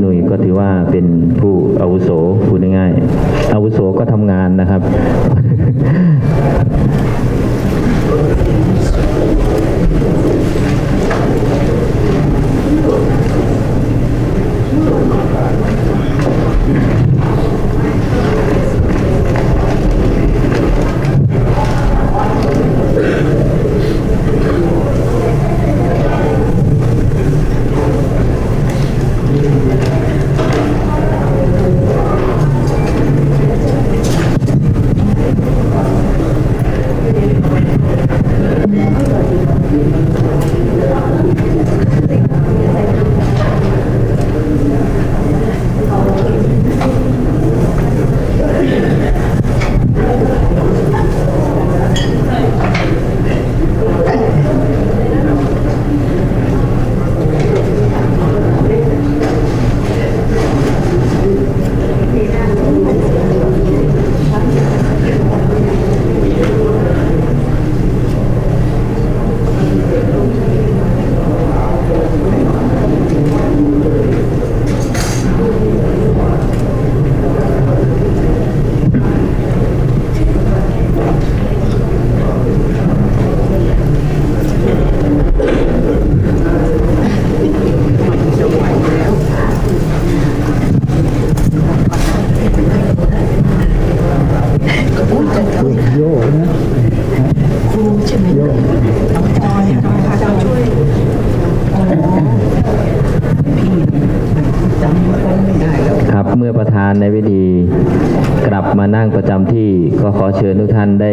หนุ่ยก็ถือว่าเป็นผู้อาวุโสพูดง่ายๆอาวุโสก็ทำงานนะครับโยนะครูใช่ไหมโยจอยจอยช่วยพี่จำคนไม่ได้แล้ว ครับเมื่อ ประธานในวิธีกลับมานั่งประจำที่ก็ขอเชิญทุกท่านได้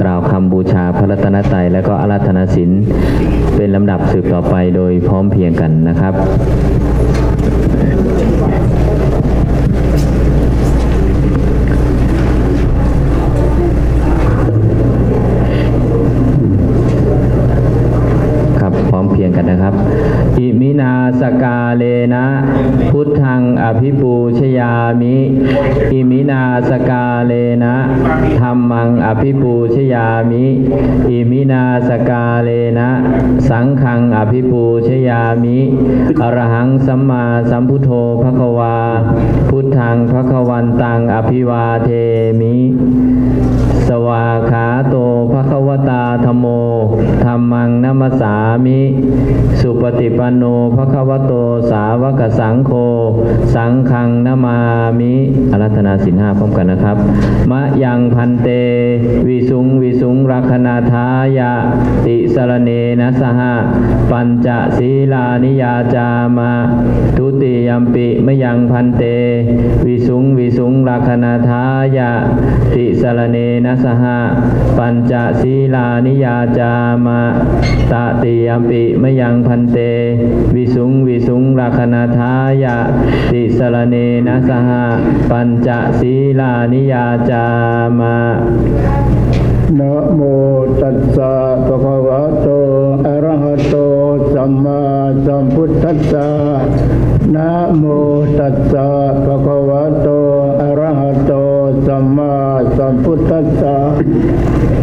กล่าวคำบูชาพระรัตนตรัยและก็อาราธนาศีลเป็นลำดับสืบต่อไปโดยพร้อมเพียงกันนะครับพร้อมเพรียงกันนะครับ อิมินาสกาเลนะ พุทธังอภิปูชยามิ อิมินาสกาเลนะธรรมังอภิปูชยามิ อิมินาสกาเลนะ สังฆังอภิปูชยามิอรหังสัมมาสัมพุทโธภควา พุทธังภควันตังอภิวาเทมิ สวาขาโต วตาธโมธรรมังนัมสามิ สุปฏิปันโนภควโตสาวกสังโฆสังฆังนามามิอารัธนาสินห้าพร้อมกันนะครับ มะยังพันเต วิสุงวิสุงรักนาทายะติสรเนนะสหะปัญจศีลานิยาจามาทุติยัมปิมะยังพันเต วิสุงวิสุงรักนาทายะติสรเนนะสหะปัญจศลานิยาจามะตติยัมปิมะยังพันเต วิสุงวิสุงรักนาทายะติสรเนนะสหปัญจศีลานิยาจามะนะโมตัสสะภะคะวะโตอะระหะโตสัมมาสัมพุทธัสสะนะโมตัสสะภะคะวะโตอะระหะโตสัมมาสัมพุทธัสสะ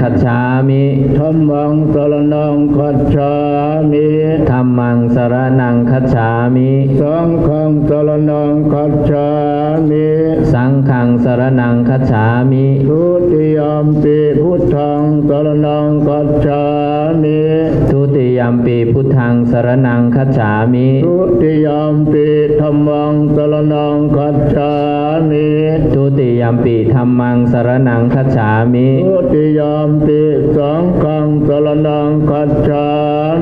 คัจฉามิธัมมังสรณังคัจฉามิธัมมังสรนังคัจฉามิสังฆังสรณังคัจฉามิสังฆังสรนังคัจฉามิทุติยมปิพุทธังสรณังคัจฉา มิทุติยัมปีพุทธังสรนังคัจฉามิทุติยมปิธัมมังสรณังคัจฉามิทุติยัมปีธัมมังสรนังคัจฉามิทุติยมปิสังฆังสรณังคัจฉา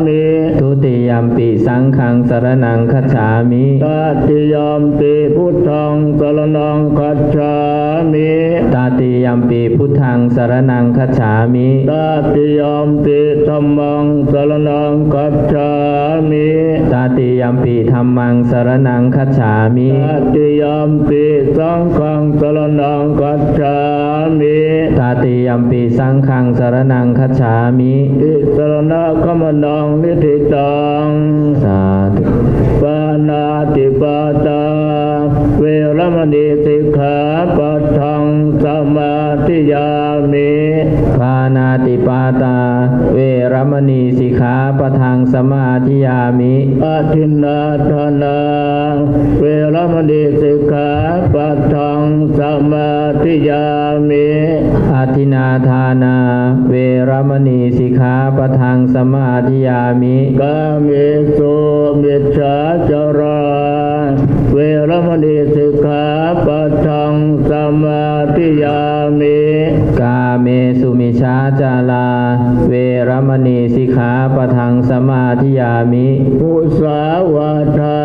มิทุติยัมปีสังฆังสรนังคัจฉามิตติยมปิพุทธังสรณังคัจฉา มิตาติยัมปีพุทธังสรนังคัจฉามิตติยมปิธัมมังสรณังคัจฉามิตาติยัมปิธรรมังสรนังคัจฉามิตติยมปิสังฆังสรนังกัจฉามิตาติยัมปิสังฆังสรนังคัจฉามิติสรณะขมนังนิธิตังสา อาทินนาธนาเวรมณีสิกขาปัทังสมาธิยามิอาทินาทานา เวรมณีสิกขาปะทังสมาธิยามิกาเมสุมิจฉาจาราเวรมณีสิกขาปัทังสมาธิยามิกาเมสุมิชาจาลา เวรมณีสิกขาปะทังสมาธิยามิมุสาวาทา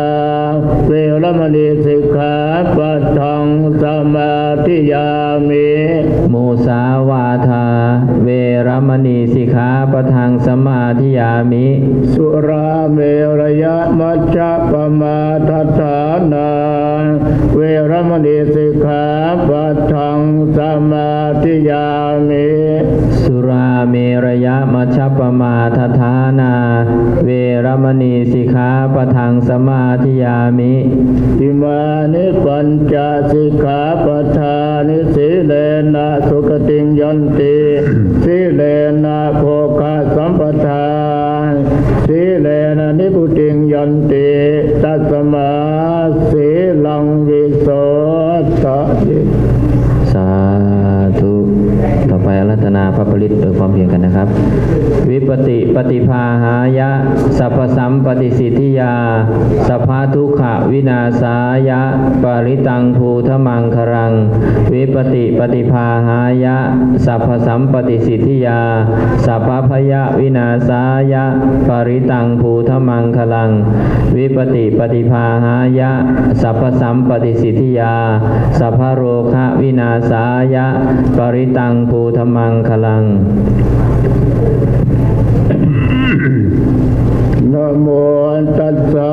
เวรมณีสิกขาปัทังสมาธิยามิมุสาวาทา เวรมณีสิกขาปะทังสมาธิยามิ สุราเมรยะมัจจปมาทัฏฐานาเวรมณีสิกขาปัทังสมาธิยามิสุรา เมระยะมัชฌปปมาทฐานา เวรมณีสิกขาปทังสมาธิยามิอิมานิปัญจสิกขาปทานิสีเลนะสุขติงยันติ พระปริตโดยความเพียรกันนะครับ วิปติปฏิภาหายะสัพสัมปฏิสิทธิยาสัพพะทุกขวินาศายะ ปริตังภูทมังครัง วิปติปฏิภาหายะ สัพพสัมปติสิทธิยา สัพพพยวินาศายะ ปริตังภูทมังคลัง วิปติปฏิภาหายะ สัพพสัมปติสิทธิยา สัพพะโรคะวินาศายะ ปริตังภูทมังคลังนะโมตัสสะ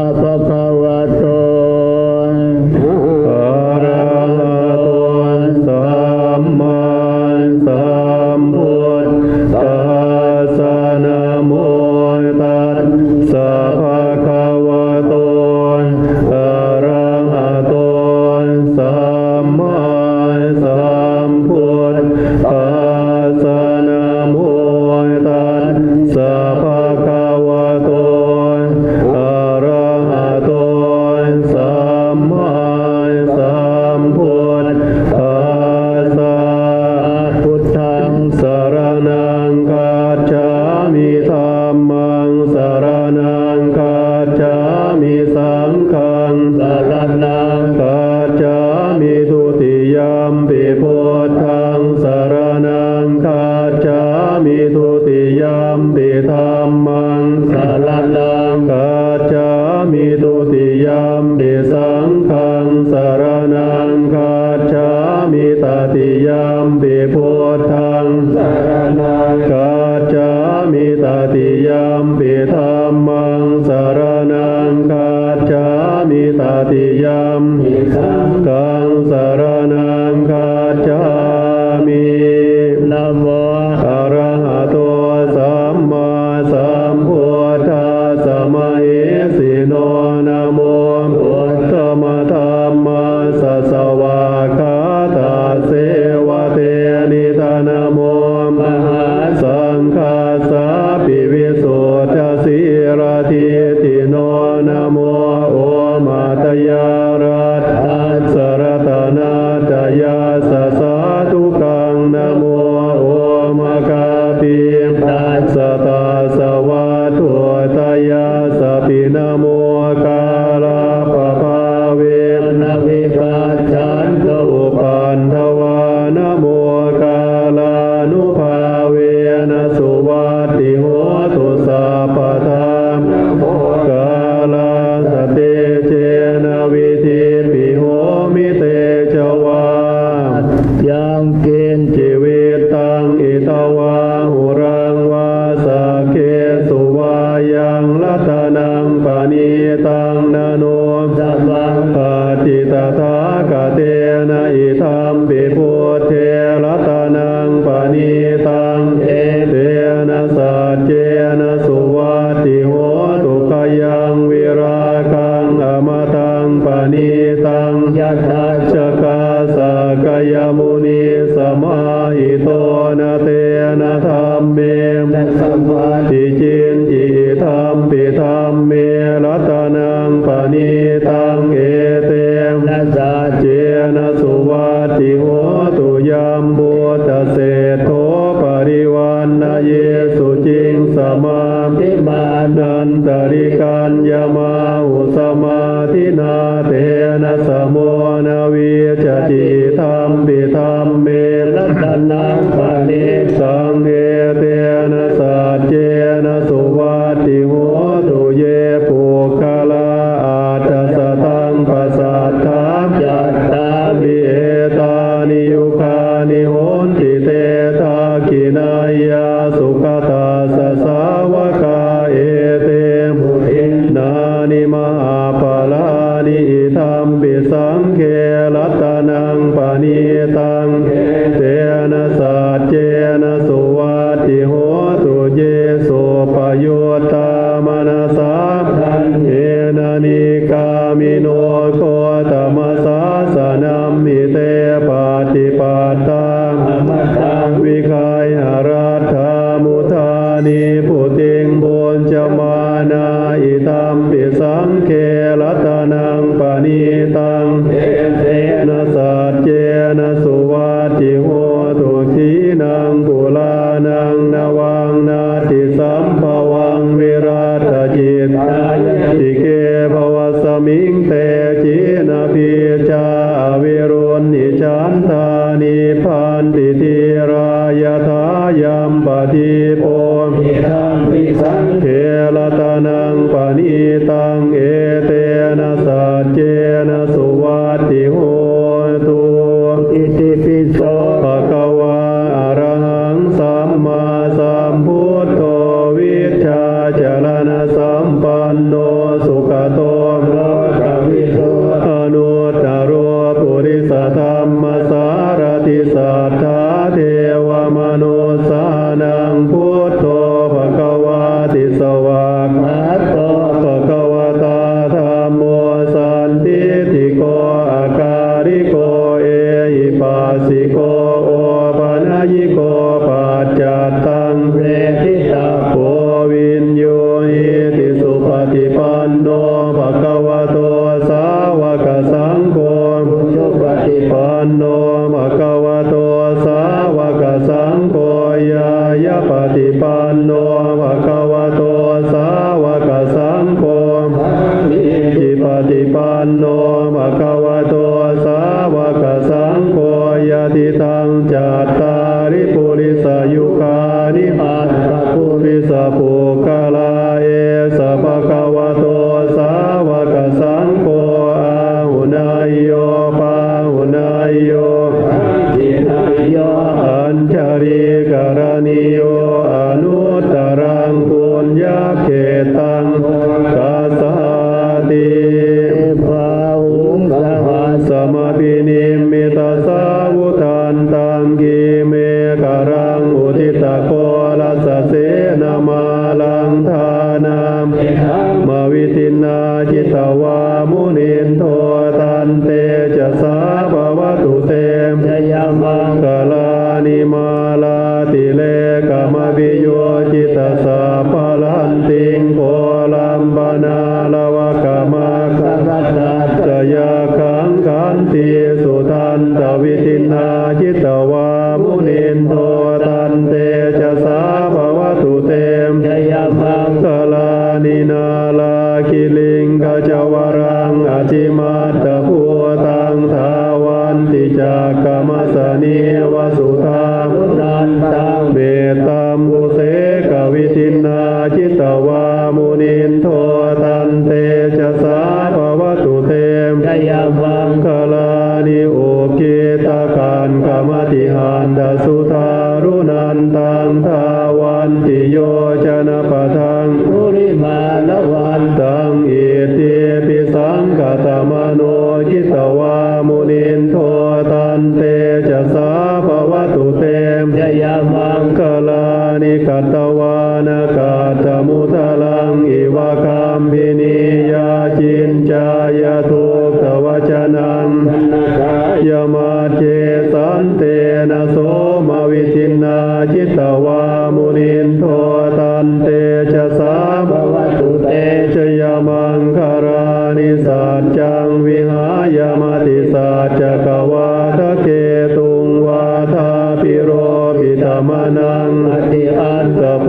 มิ เอลตนังปานิตังเอเต จัตาริปุริสายุคานิอัต จิมาตะพัวตังทาวันติจากรรมสเนวสุธามุตันตา จะสาภาวตุเตมยยามังคลานิกัตวานากาตมุทลังอิวะคัมพินียาจินจายตุ มานังอติอัตตะโพ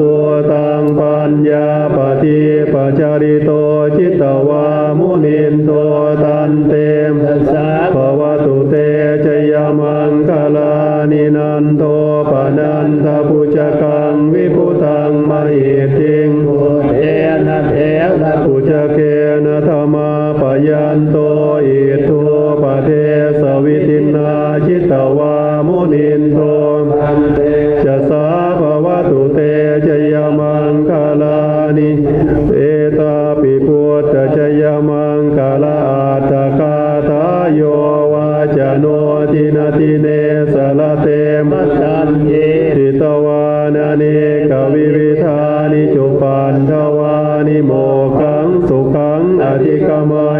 ยมังคลาตกาตาโยวาจโนตินาตินเนสละเตมัชันเยติตวานาเนกวิวิธานิจุปันทวานิโมขังสุขังอธิกมา